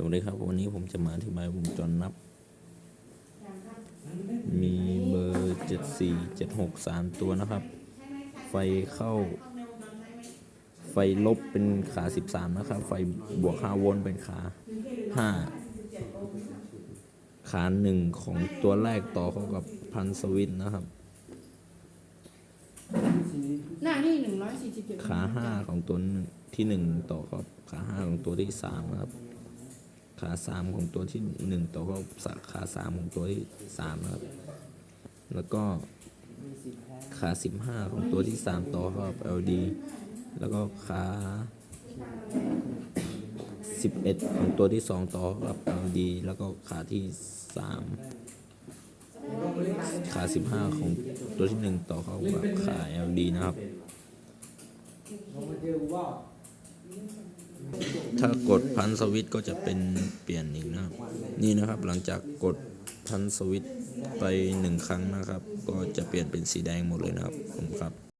สวัสดีครับ วันนี้ผมจะมาอธิบายวงจรนับ มีเบอร์เจ็ดสี่เจ็ดหกสามตัวนะครับ ไฟเข้า ไฟลบเป็นขาสิบสามนะครับ ไฟบวกห้าโวลต์เป็นขาห้าขาหนึ่งของตัวแรกต่อเข้ากับพันสวิตช์นะครับ หน้าที่หนึ่งร้อยสี่สิบเจ็ดขาห้าของตัวที่หนึ่งต่อกับขาห้าของตัวที่สามนะครับ ขาสามของตัวที่หนึ่งต่อกับขาสามของตัวที่สามนะครับ แล้วก็ขาสิบห้าของตัวที่สามต่อกับ LD แล้วก็ขาสิบเอ็ดของตัวที่สองต่อกับ LD แล้วก็ขาที่สามขาสิบห้าของตัวที่หนึ่งต่อเข้ากับขา LD นะครับ ถ้ากดพันสวิตก็จะเป็นเปลี่ยนอีกนะครับ นี่นะครับหลังจากกดพันสวิตไปหนึ่งครั้งนะครับ ก็จะเปลี่ยนเป็นสีแดงหมดเลยนะครับผมครับ